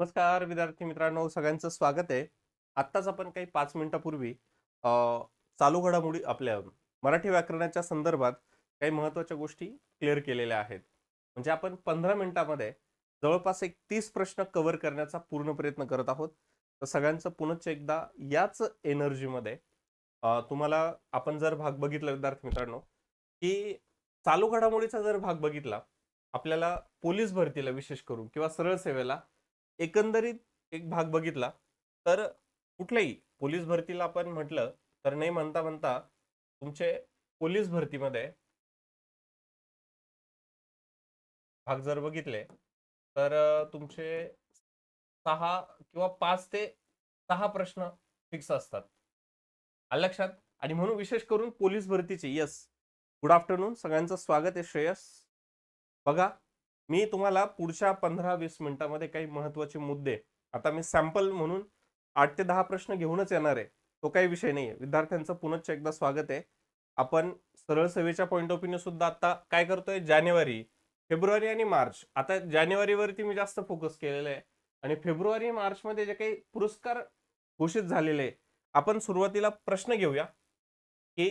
नमस्कार विद्यार्थी मित्रांनो सगळ्यांचं स्वागत आहे. आत्ताच आपण काही पाच मिनिटापूर्वी चालू घडामोडी आपल्या मराठी व्याकरणाच्या संदर्भात काही महत्त्वाच्या गोष्टी क्लिअर केलेल्या आहेत. म्हणजे आपण पंधरा मिनिटामध्ये जवळपास एक तीस प्रश्न कव्हर करण्याचा पूर्ण प्रयत्न करत आहोत. तर सगळ्यांचं पुनश्च एकदा याच एनर्जीमध्ये तुम्हाला आपण जर भाग बघितला विद्यार्थी मित्रांनो की चालू घडामोडीचा जर भाग बघितला आपल्याला पोलीस भरतीला विशेष करून किंवा सरळ सेवेला एकंदरीत एक भाग बघितला तर कुठल्याही पोलीस भरतीला आपण म्हटलं तर नाही म्हणता म्हणता तुमचे पोलीस भरतीमध्ये भाग जर बघितले तर तुमचे सहा किंवा पाच ते सहा प्रश्न फिक्स असतात. आलं लक्षात? आणि म्हणून विशेष करून पोलीस भरतीचे यस. गुड आफ्टरनून सगळ्यांचं स्वागत आहे श्रेयस. बघा मी तुम्हाला पुढच्या पंधरा वीस मिनिटामध्ये काही महत्त्वाचे मुद्दे आता मी सॅम्पल म्हणून आठ ते दहा प्रश्न घेऊनच येणार आहे तो काही विषय नाही आहे विद्यार्थ्यांचं पुनश्च एकदा स्वागत आहे. आपण सरळ सेवेच्या पॉईंट ऑफ व्ह्यूने सुद्धा आता काय करतोय? जानेवारी फेब्रुवारी आणि मार्च. आता जानेवारीवरती मी जास्त फोकस केलेलं आहे आणि फेब्रुवारी मार्च मध्ये जे काही पुरस्कार घोषित झालेले आहे आपण सुरुवातीला प्रश्न घेऊया की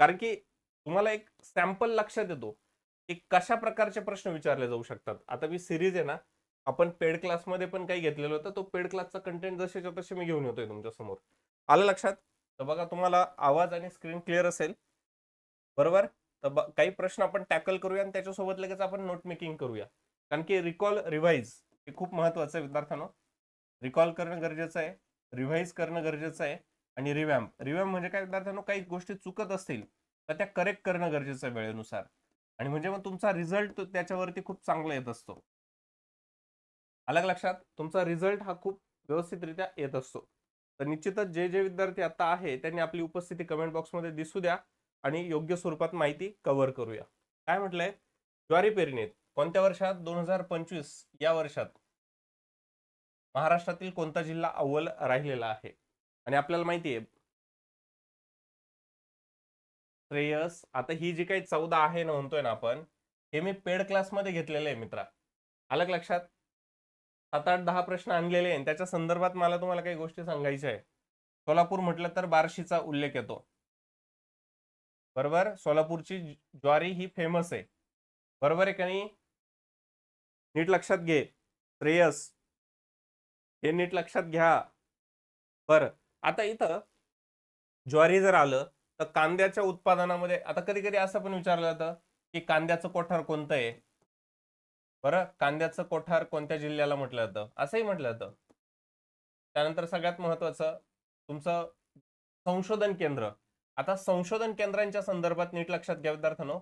कारण की तुम्हाला एक सॅम्पल लक्षात येतो. की कशा प्रकारचे प्रश्न विचारले जाऊ शकतात. आता मी सिरीज आहे ना आपण पेड क्लासमध्ये पण काही घेतलेलं होतं तो पेड क्लासचा कंटेंट जसेच्या तसे मी घेऊन येतोय तुमच्यासमोर आलं लक्षात? तर बघा तुम्हाला आवाज आणि स्क्रीन क्लिअर असेल. बरोबर? तर काही प्रश्न आपण टॅकल करूया आणि त्याच्यासोबत लगेच आपण नोट मेकिंग करूया. कारण की रिकॉल रिव्हाइज हे खूप महत्वाचं आहे विद्यार्थ्यांनो. रिकॉल करणं गरजेचं आहे रिव्हाइज करणं गरजेचं आहे आणि रिव्हॅम्प रिव्हॅम्प म्हणजे काय विद्यार्थ्यांनो? काही गोष्टी चुकत असतील तर त्या करेक्ट करणं गरजेचं आहे वेळेनुसार. आणि म्हणजे मग तुमचा रिझल्ट त्याच्यावरती खूप चांगला येत असतो. अलग लक्षात? तुमचा रिझल्ट हा खूप व्यवस्थितरित्या येत असतो. तर निश्चितच जे जे विद्यार्थी आता आहे त्यांनी आपली उपस्थिती कमेंट बॉक्समध्ये दिसू द्या आणि योग्य स्वरूपात माहिती कव्हर करूया. काय म्हटलंय? ज्वारी पेरणीत कोणत्या वर्षात? दोन हजार पंचवीस या वर्षात महाराष्ट्रातील कोणता जिल्हा अव्वल राहिलेला आहे? आणि आपल्याला माहिती आहे श्रेयस आता ही जी काही चौदा आहे ना म्हणतोय ना आपण हे मी पेड क्लासमध्ये घेतलेलं आहे मित्रा. अलग लक्षात? सात आठ दहा प्रश्न आणलेले आहे. त्याच्या संदर्भात मला तुम्हाला काही गोष्टी सांगायच्या आहे. सोलापूर म्हटलं तर बार्शीचा उल्लेख येतो. बरोबर? सोलापूरची ज्वारी ही फेमस आहे. बरोबर आहे का नाही? नीट लक्षात घे. श्रेयस. हे नीट लक्षात घ्या. बर. आता इथं ज्वारी जर आलं तर कांद्याच्या उत्पादनामध्ये आता कधी कधी असं पण विचारलं जातं की कांद्याचं कोठार कोणतं आहे? बरं कांद्याचं कोठार कोणत्या जिल्ह्याला म्हटलं जातं? असंही म्हटलं जातं. त्यानंतर सगळ्यात महत्वाचं तुमचं संशोधन केंद्र. आता संशोधन केंद्रांच्या संदर्भात नीट लक्षात घ्या विद्यार्थ्यांनो.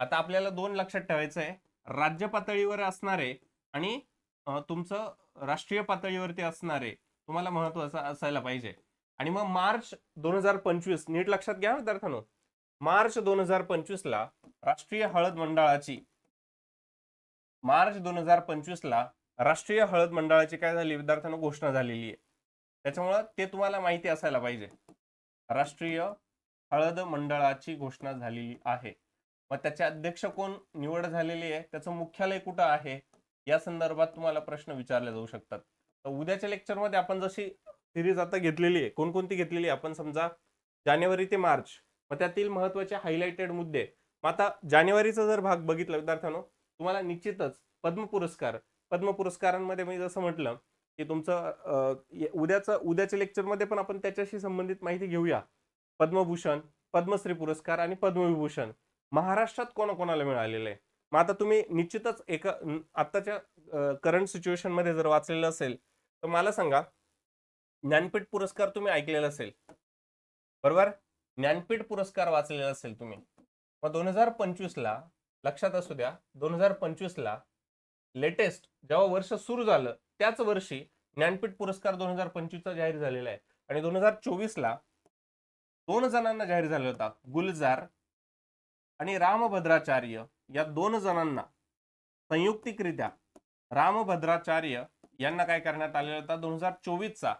आता आपल्याला दोन लक्षात ठेवायचं आहे. राज्य पातळीवर असणारे आणि तुमचं राष्ट्रीय पातळीवरती असणारे तुम्हाला महत्वाचं असायला पाहिजे. आणि मग मार्च दोन हजार पंचवीस नीट लक्षात घ्या विद्यार्थ्यांनो. मार्च दोन हजार पंचवीस ला राष्ट्रीय हळद मंडळाची मार्च दोन हजार पंचवीस ला राष्ट्रीय हळद मंडळाची काय झाली विद्यार्थ्यांना घोषणा झालेली आहे. त्याच्यामुळं ते तुम्हाला माहिती असायला पाहिजे. राष्ट्रीय हळद मंडळाची घोषणा झालेली आहे. मग त्याचे अध्यक्ष कोण? निवड झालेली आहे. त्याचं मुख्यालय कुठं आहे? या संदर्भात तुम्हाला प्रश्न विचारले जाऊ शकतात. तर उद्याच्या लेक्चरमध्ये आपण जशी सिरीज आता घेतलेली आहे. कोणकोणती घेतलेली आहे? आपण समजा जानेवारी ते मार्च. मग त्यातील महत्त्वाचे हायलाइटेड मुद्दे. मग आता जानेवारीचा जर भाग बघितला विद्यार्थ्यांनो तुम्हाला निश्चितच पद्म पुरस्कार पद्म पुरस्कारांमध्ये मी जसं म्हटलं की तुमचं उद्याचं उद्याच्या लेक्चरमध्ये पण आपण त्याच्याशी संबंधित माहिती घेऊया. पद्मभूषण पद्मश्री पुरस्कार आणि पद्मविभूषण. महाराष्ट्रात कोणाकोणाला मिळालेलं आहे? मग आता तुम्ही निश्चितच एका आत्ताच्या करंट सिच्युएशनमध्ये जर वाचलेलं असेल तर मला सांगा ज्ञानपीठ पुरस्कार तुम्ही ऐकलेला असेल. बरोबर? ज्ञानपीठ पुरस्कार वाचलेला असेल तुम्ही. मग दोन हजार पंचवीसला लक्षात असू द्या दोन हजार पंचवीसला लेटेस्ट जेव्हा वर्ष सुरू झालं त्याच वर्षी ज्ञानपीठ पुरस्कार दोन हजार पंचवीसचा जाहीर झालेला आहे. आणि दोन हजार चोवीसला दोन जणांना जाहीर झाला होता गुलजार आणि रामभद्राचार्य. या दोन जणांना संयुक्तिकरित्या रामभद्राचार्य यांना काय करण्यात आलेला होता? दोन हजार चोवीसचा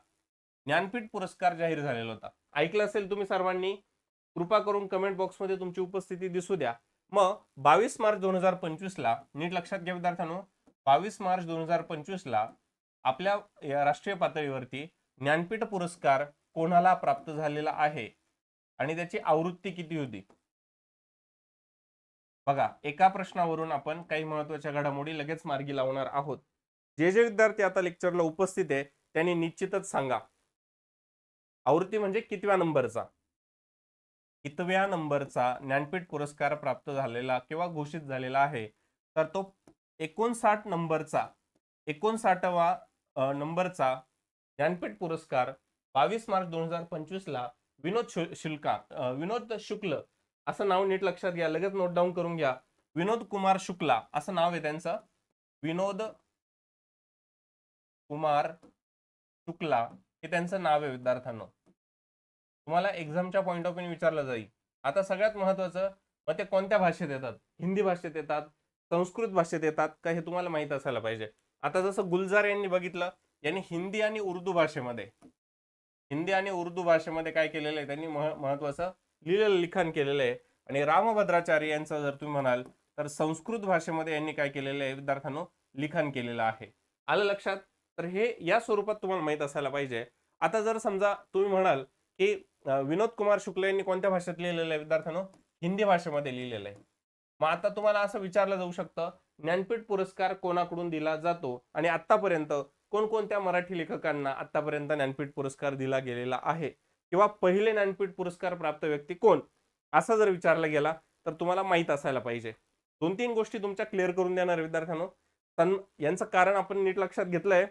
ज्ञानपीठ पुरस्कार जाहीर झालेला होता. ऐकलं असेल तुम्ही सर्वांनी? कृपा करून कमेंट बॉक्समध्ये तुमची उपस्थिती दिसू द्या. मग बावीस मार्च दोन हजार पंचवीसला नीट लक्षात घ्या विद्यार्थ्यांनो बावीस मार्च दोन हजार पंचवीस ला आपल्या या राष्ट्रीय पातळीवरती ज्ञानपीठ पुरस्कार कोणाला प्राप्त झालेला आहे? आणि त्याची आवृत्ती किती होती? बघा एका प्रश्नावरून आपण काही महत्त्वाच्या घडामोडी लगेच मार्गी लावणार आहोत. जे जे विद्यार्थी आता लेक्चरला उपस्थित आहे त्यांनी निश्चितच सांगा. आवृत्ती म्हणजे कितव्या नंबरचा? कितव्या नंबरचा ज्ञानपीठ पुरस्कार प्राप्त झालेला किंवा घोषित झालेला आहे? तर तो एकोणसाठ नंबरचा एकोणसाठवा नंबरचा ज्ञानपीठ पुरस्कार बावीस मार्च दोन हजार पंचवीसला विनोद शु- शुल्का विनोद शुक्ल असं नाव नीट लक्षात घ्या लगेच नोट डाऊन करून घ्या. विनोद कुमार शुक्ला असं नाव आहे त्यांचं. विनोद कुमार शुक्ला हे त्यांचं नाव आहे विद्यार्थ्यांना. तुम्हाला एक्झामच्या पॉईंट ऑफ व्ह्यू विचारलं जाईल. आता सगळ्यात महत्वाचं मग ते कोणत्या भाषेत येतात? हिंदी भाषेत येतात संस्कृत भाषेत येतात का हे तुम्हाला माहीत असायला पाहिजे? आता जसं गुलजार यांनी बघितलं यांनी हिंदी आणि उर्दू भाषेमध्ये हिंदी आणि उर्दू भाषेमध्ये काय केलेलं आहे? त्यांनी मह- महत्वाचं लिहिलेलं लिखाण केलेलं आहे. आणि रामभद्राचार्य यांचं जर तुम्ही म्हणाल तर संस्कृत भाषेमध्ये यांनी काय केलेलं आहे? विद्यार्थ्यांनो लिखाण केलेलं आहे. आलं लक्षात? तर हे या स्वरूपात तुम्हाला माहीत असायला पाहिजे. आता जर समजा तुम्ही म्हणाल की विनोद कुमार शुक्ल यांनी कोणत्या भाषेत लिहिलेलं आहे विद्यार्थ्यांनो? हिंदी भाषेमध्ये लिहिलेलं आहे. मग आता तुम्हाला असं विचारलं जाऊ शकतं ज्ञानपीठ पुरस्कार कोणाकडून दिला जातो? आणि आतापर्यंत कोणकोणत्या मराठी लेखकांना आतापर्यंत ज्ञानपीठ पुरस्कार दिला गेलेला आहे? किंवा पहिले ज्ञानपीठ पुरस्कार प्राप्त व्यक्ती कोण? असा जर विचारला गेला तर तुम्हाला माहीत असायला पाहिजे. दोन तीन गोष्टी तुमच्या क्लिअर करून देणार विद्यार्थ्यांनो. सन यांचं कारण आपण नीट लक्षात घेतलंय.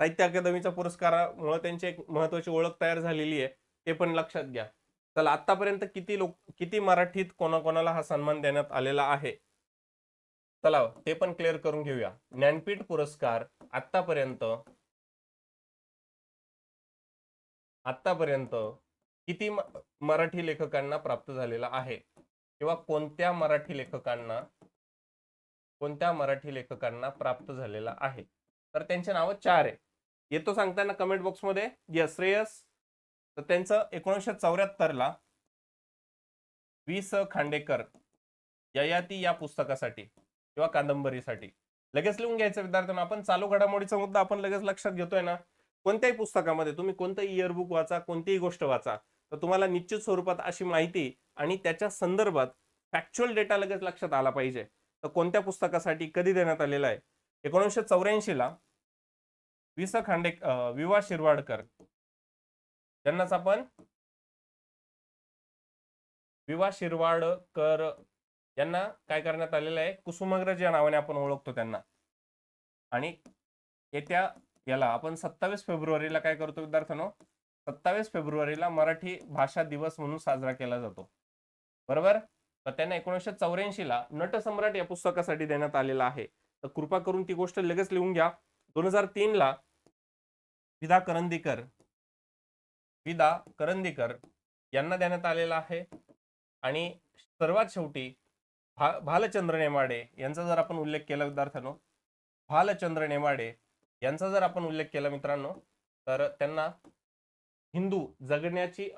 साहित्य अकादमीच्या पुरस्कारामुळे त्यांची एक महत्वाची ओळख तयार झालेली आहे ते पण लक्षात घ्या. चला आतापर्यंत किती लोक किती मराठीत कोणाकोणाला हा सन्मान देण्यात आलेला आहे? चला ते पण क्लिअर करून घेऊया. ज्ञानपीठ पुरस्कार आतापर्यंत आतापर्यंत किती मराठी लेखकांना प्राप्त झालेला आहे? किंवा कोणत्या मराठी लेखकांना कोणत्या मराठी लेखकांना प्राप्त झालेला आहे? तर त्यांचे नावं चार आहे. येतो सांगताना कमेंट बॉक्समध्ये यस श्रेयस तर त्यांचं एकोणीसशे चौऱ्याहत्तर ला वि स खांडेकर ययाती या पुस्तकासाठी किंवा कादंबरीसाठी. लगेच लिहून घ्यायचं विद्यार्थ्यांना. आपण चालू घडामोडीचा मुद्दा आपण लगेच लक्षात घेतोय ना? कोणत्याही पुस्तकामध्ये तुम्ही कोणतंही इयरबुक वाचा कोणतीही गोष्ट वाचा तर तुम्हाला निश्चित स्वरूपात अशी माहिती आणि त्याच्या संदर्भात फॅक्च्युअल डेटा लगेच लक्षात आला पाहिजे. तर कोणत्या पुस्तकासाठी कधी देण्यात आलेला आहे? एकोणीसशे चौऱ्याऐंशी ला वि स खांडे अं, वि वा शिरवाडकर. त्यांनाच आपण विवा शिरवाडकर यांना काय करण्यात आलेलं आहे? कुसुमाग्रज या नावाने आपण ओळखतो त्यांना. आणि येत्या याला आपण सत्तावीस फेब्रुवारीला काय करतो विद्यार्थ्यांनो? सत्तावीस फेब्रुवारीला मराठी भाषा दिवस म्हणून साजरा केला जातो. बरोबर? तर त्यांना एकोणीसशे चौऱ्याऐंशी ला नटसम्राट या पुस्तकासाठी देण्यात आलेला आहे. तर कृपा करून ती गोष्ट लगेच लिहून घ्या. दोन हजार तीन ला विदा करंदीकर. विदा करंदीकर यांना देण्यात आलेला आहे. आणि सर्वात शेवटी भा भालचंद्र नेमाडे यांचा जर आपण उल्लेख केला विद्यार्थ्यांनो भालचंद्र नेमाडे यांचा जर आपण उल्लेख केला मित्रांनो तर त्यांना हिंदू जगण्याची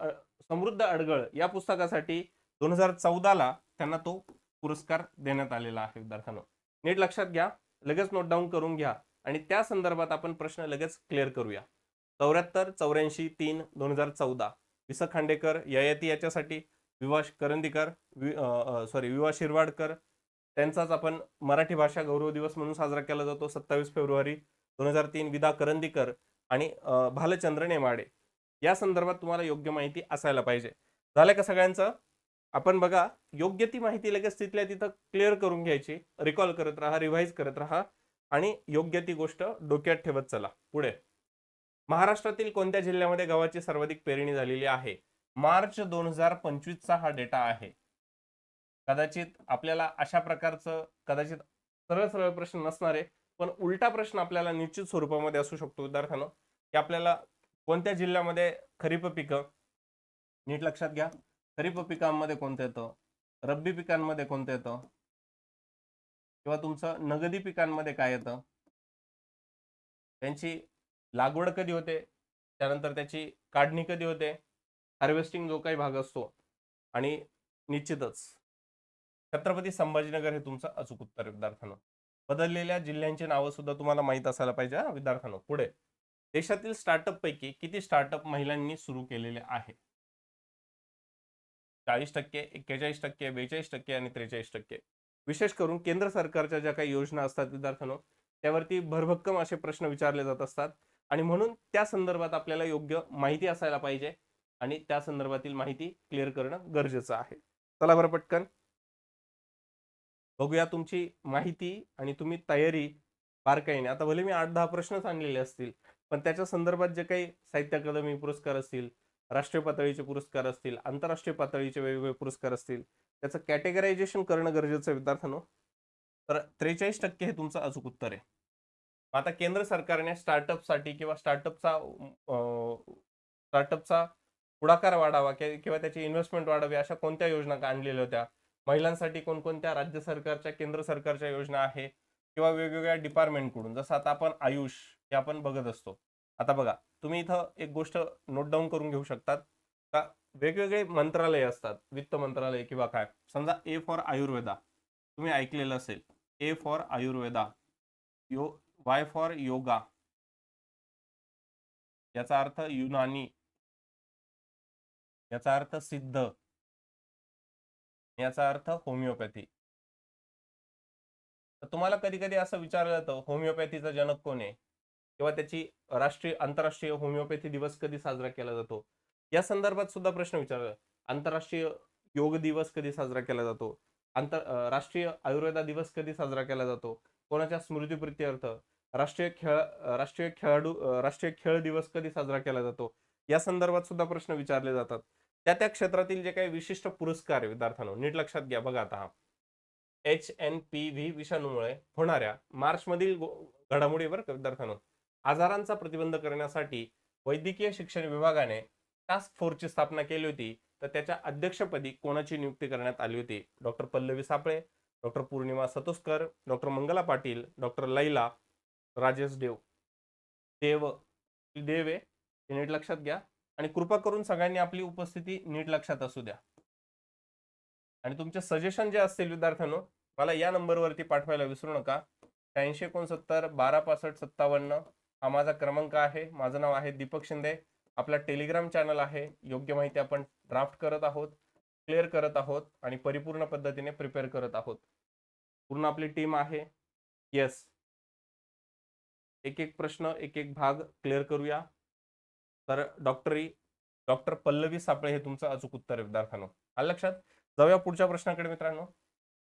समृद्ध अडगळ या पुस्तकासाठी दोन हजार चौदाला त्यांना तो पुरस्कार देण्यात आलेला आहे विद्यार्थ्यांनो. नीट लक्षात घ्या लगेच नोट डाऊन करून घ्या. आणि त्या संदर्भात आपण प्रश्न लगेच क्लिअर करूया. चौऱ्याहत्तर चौऱ्याऐंशी तीन दोन हजार चौदा. वि स खांडेकर ययाती याच्यासाठी विवा करंदीकर सॉरी विवा शिरवाडकर. त्यांचाच आपण मराठी भाषा गौरव दिवस म्हणून साजरा केला जातो सत्तावीस फेब्रुवारी दोन हजार तीन. विदा करंदीकर आणि भालचंद्र नेमाडे. या संदर्भात तुम्हाला योग्य माहिती असायला पाहिजे. झालं का सगळ्यांचं? आपण बघा योग्य ती माहिती लगेच तिथल्या तिथं क्लिअर करून घ्यायची. रिकॉल करत राहा रिव्हाइज करत राहा. आणि योग्य ती गोष्ट डोक्यात ठेवत चला. पुढे. महाराष्ट्रातील कोणत्या जिल्ह्यामध्ये गव्हाची सर्वाधिक पेरणी झालेली आहे? मार्च दोन हजार पंचवीसचा हा डेटा आहे. कदाचित आपल्याला अशा प्रकारचं कदाचित सरळ सरळ प्रश्न नसणारे पण उलटा प्रश्न आपल्याला निश्चित स्वरूपामध्ये असू शकतो विद्यार्थ्यांनो. की आपल्याला कोणत्या जिल्ह्यामध्ये खरीप पिकं नीट लक्षात घ्या. खरीप पिकांमध्ये कोणतं येतं? रब्बी पिकांमध्ये कोणतं येतं? किंवा तुमचं नगदी पिकांमध्ये काय येतं? त्यांची लागवड कधी होते? त्यानंतर त्याची काढणी कधी होते? हार्वेस्टिंग जो काही भाग असतो आणि निश्चितच छत्रपती संभाजीनगर हे तुमचं अचूक उत्तर आहे विद्यार्थ्यांनो. बदललेल्या जिल्ह्यांची नावं सुद्धा तुम्हाला माहीत असायला पाहिजे हा विद्यार्थ्यांनो. पुढे. देशातील स्टार्टअप पैकी किती स्टार्टअप महिलांनी सुरू केलेले आहे? चाळीस टक्के एक्केचाळीस टक्के बेचाळीस टक्के आणि त्रेचाळीस टक्के. विशेष करून केंद्र सरकारच्या ज्या काही योजना असतात विद्यार्थ्यांनो त्यावरती भरभक्कम असे प्रश्न विचारले जात असतात. आणि म्हणून त्या संदर्भात आपल्याला योग्य माहिती असायला पाहिजे आणि त्या संदर्भातील माहिती क्लिअर करणं गरजेचं आहे. चला बरं पटकन. बघूया तुमची माहिती आणि तुम्ही तयारी बारकाईने आता भले मी आठ दहा प्रश्नच आणलेले असतील पण त्याच्या संदर्भात जे काही साहित्य अकादमी पुरस्कार असतील राष्ट्रीय पातळीचे पुरस्कार असतील आंतरराष्ट्रीय पातळीचे वेगवेगळे पुरस्कार असतील त्याचं कॅटेगरायझेशन करणं गरजेचं आहे विद्यार्थ्यांनो. तर त्रेचाळीस टक्के हे तुमचं अचूक उत्तर आहे. आता केंद्र सरकारने स्टार्टअपसाठी किंवा स्टार्टअपचा स्टार्टअपचा पुढाकार वाढावा किंवा त्याची इन्व्हेस्टमेंट वाढावी अशा कोणत्या योजना का आणलेल्या होत्या? महिलांसाठी कोणकोणत्या राज्य सरकारच्या केंद्र सरकारच्या योजना आहे? किंवा वेगवेगळ्या डिपार्टमेंटकडून जसं आता आपण आयुष हे आपण बघत असतो. आता बघा तुम्ही इथं एक गोष्ट नोट डाऊन करून घेऊ शकतात. का वेगवेगळे मंत्रालय असतात वित्त मंत्रालय किंवा काय? समजा ए फॉर आयुर्वेदा तुम्ही ऐकलेलं असेल. A for Ayurveda yo Y for yoga याचा अर्थ युनानी. याचा अर्थ सिद्ध. याचा अर्थ होमिओपॅथी. तर तुम्हाला कधी कधी असं विचारलं जातं होमिओपॅथीचा जनक कोण आहे? किंवा त्याची राष्ट्रीय आंतरराष्ट्रीय होमिओपॅथी दिवस कधी साजरा केला जातो? या संदर्भात सुद्धा प्रश्न विचारला. आंतरराष्ट्रीय योग दिवस कधी साजरा केला जातो? आंतर राष्ट्रीय आयुर्वेदा दिवस कधी साजरा केला जातो? कोणाच्या स्मृतीप्रित्यर्थ राष्ट्रीय खेळ राष्ट्रीय खेळाडू राष्ट्रीय खेळ दिवस कधी साजरा केला जातो? या संदर्भात सुद्धा प्रश्न विचारले जातात. त्या त्या क्षेत्रातील जे काही विशिष्ट पुरस्कार आहे विद्यार्थ्यांनो नीट लक्षात घ्या बघा आता. हा एच एन पी व्ही विषाणूमुळे होणाऱ्या मार्चमधील घडामोडीवर विद्यार्थ्यांनो. आजारांचा प्रतिबंध करण्यासाठी वैद्यकीय शिक्षण विभागाने टास्क फोर्सची स्थापना केली होती तर त्याच्या अध्यक्षपदी कोणाची नियुक्ती करण्यात आली होती? Doctor Pallavi Sapale doctor Pournima Satoskar doctor Mangala Patil doctor Laila Rajesh Dev. देव देव आहे हे नीट लक्षात घ्या. आणि कृपा करून सगळ्यांनी आपली उपस्थिती नीट लक्षात असू द्या. आणि तुमचे सजेशन जे असतील विद्यार्थ्यांनो मला या नंबरवरती पाठवायला विसरू नका. शहाऐंशी एकोणसत्तर बारा पासष्ट सत्तावन्न हा माझा क्रमांक आहे. माझं नाव आहे दीपक शिंदे. आपला टेलिग्राम चॅनल आहे. योग्य माहिती आपण ड्राफ्ट करत आहोत क्लिअर करत आहोत आणि परिपूर्ण पद्धतीने प्रिपेअर करत आहोत. पूर्ण आपली टीम आहे. येस. एक एक प्रश्न एक एक भाग क्लिअर करूया. तर डॉक्टरी डॉक्टर पल्लवी सापळे हे तुमचं अचूक उत्तर विद्यार्थ्यांनो. आलं लक्षात? जाऊया पुढच्या प्रश्नाकडे मित्रांनो.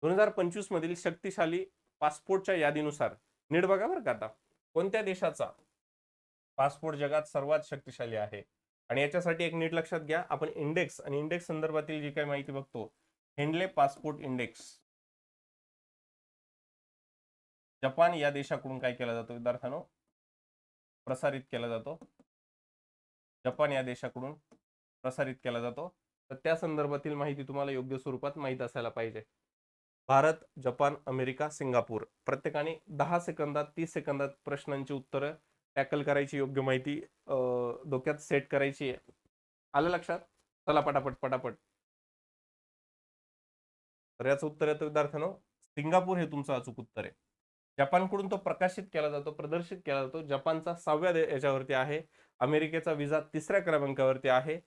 दोन हजार पंचवीस मधील शक्तिशाली पासपोर्टच्या यादीनुसार नीट बघा बरं का आता. कोणत्या देशाचा पासपोर्ट जगात सर्वात शक्तिशाली आहे. आणि याच्यासाठी एक नीट लक्षात घ्या आपण इंडेक्स आणि इंडेक्स संदर्भातील जी काही माहिती बघतो हेंडले पासपोर्ट इंडेक्स. जपान या देशाकडून काय केला जातो विद्यार्थ्यांनो? प्रसारित केला जातो. जपान या देशाकडून प्रसारित केला जातो. तर त्या संदर्भातील माहिती तुम्हाला योग्य स्वरूपात माहीत असायला पाहिजे. Bharat Japan America Singapore. प्रत्येकाने दहा सेकंदात तीस सेकंदात प्रश्नांची उत्तरं टॅकल करायची योग्य माहिती डोक्यात सेट करायची आहे. आलं लक्षात? चला पटापट पटापट. तर याचं उत्तर येतं विद्यार्थ्यांनो सिंगापूर हे तुमचं अचूक उत्तर आहे. जपानकडून तो प्रकाशित केला जातो प्रदर्शित केला जातो. जपानचा सहाव्या याच्यावरती आहे. अमेरिकेचा विजा तिसऱ्या क्रमांकावरती आहे.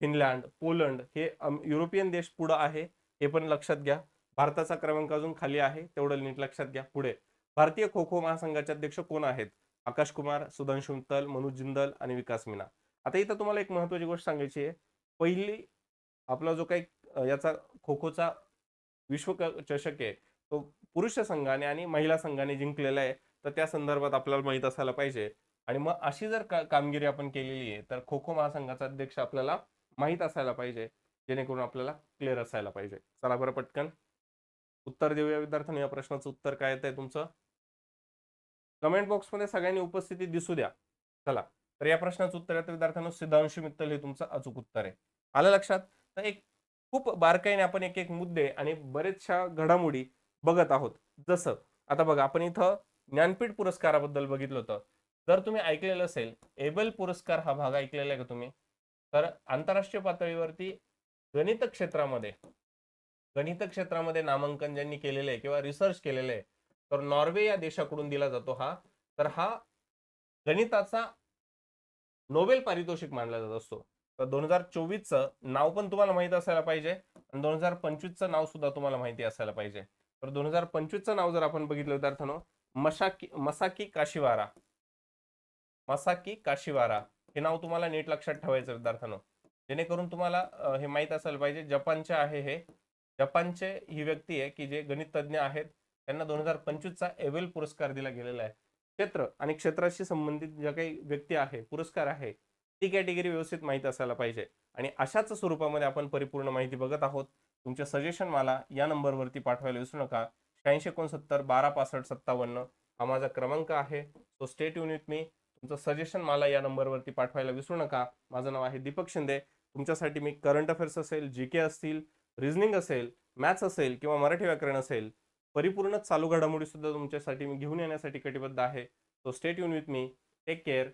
फिनलँड पोलंड हे युरोपियन देश पुढं आहे. हे पण लक्षात घ्या. भारताचा क्रमांक अजून खाली आहे. तेवढं नीट लक्षात घ्या. पुढे. भारतीय खो खो महासंघाचे अध्यक्ष कोण आहेत? आकाश कुमार सुधांशु मित्तल मनोज जिंदल आणि विकास मीना. आता इथं तुम्हाला एक महत्वाची गोष्ट सांगायची आहे. पहिली आपला जो काही याचा खो खोचा विश्व चषक आहे तो पुरुष संघाने आणि महिला संघाने जिंकलेला आहे तर त्या संदर्भात आपल्याला माहीत असायला पाहिजे. आणि मग अशी जर का कामगिरी आपण केलेली आहे तर खो खो महासंघाचा अध्यक्ष आपल्याला माहीत असायला पाहिजे जेणेकरून आपल्याला क्लिअर असायला पाहिजे. चला बरं पटकन. उत्तर देऊया विद्यार्थ्यांनी या प्रश्नाचं उत्तर काय येत आहे तुमचं? कमेंट बॉक्समध्ये सगळ्यांनी उपस्थिती दिसू द्या. चला तर या प्रश्नाचं उत्तर आहे विद्यार्थ्यांनो सिद्धांशु मित्तल हे तुमचं अचूक उत्तर आहे. आलं लक्षात? तर एक खूप बारकाईने आपण एक एक मुद्दे आणि बरेचशा घडामोडी बघत आहोत. जसं आता बघा आपण इथं ज्ञानपीठ पुरस्काराबद्दल बघितलं होतं. जर तुम्ही ऐकलेलं असेल एबल पुरस्कार हा भाग ऐकलेला आहे का तुम्ही? तर आंतरराष्ट्रीय पातळीवरती गणित क्षेत्रामध्ये गणित क्षेत्रामध्ये नामांकन ज्यांनी केलेलं आहे किंवा रिसर्च केलेलं आहे तर नॉर्वे या देशाकडून दिला जातो हा. तर हा गणिताचा नोबेल पारितोषिक मानला जात असतो. तर दोन हजार चोवीसचं नाव पण तुम्हाला माहीत असायला पाहिजे आणि दोन हजार पंचवीसचं नाव सुद्धा तुम्हाला माहिती असायला पाहिजे. तर दोन हजार पंचवीसचं नाव जर आपण बघितलं विद्यार्थ्यांनो मशाकी मसाकी काशिवारा. मसाकी काशिवारा हे नाव तुम्हाला नीट लक्षात ठेवायचं विद्यार्थ्यांनो. जेणेकरून तुम्हाला हे माहीत असायला पाहिजे जपानचे आहे हे. जपानचे ही व्यक्ती आहे की जे गणित तज्ज्ञ आहेत. त्यांना दोन हजार पंचवीसचा एवेल पुरस्कार दिला गेलेला आहे. क्षेत्र आणि क्षेत्राशी संबंधित ज्या काही व्यक्ती आहे पुरस्कार आहे ती कॅटेगरी व्यवस्थित माहिती असायला पाहिजे. आणि अशाच स्वरूपामध्ये आपण परिपूर्ण माहिती बघत आहोत. तुमचे सजेशन मला या नंबरवरती पाठवायला विसरू नका. शहाऐंशी एकोणसत्तर बारा पासष्ट सत्तावन्न हा माझा क्रमांक आहे. सो स्टेट युनिट मी तुमचं सजेशन मला या नंबरवरती पाठवायला विसरू नका. माझं नाव आहे दीपक शिंदे. तुमच्यासाठी मी करंट अफेअर्स असेल जी के असतील रिझनिंग असेल मॅथ्स असेल किंवा मराठी व्याकरण असेल परिपूर्ण चालू घडामोडी सुद्धा तुमच्यासाठी मी घेऊन येण्यासाठी कटिबद्ध आहे. सो स्टेट युन विथ मी टेक केअर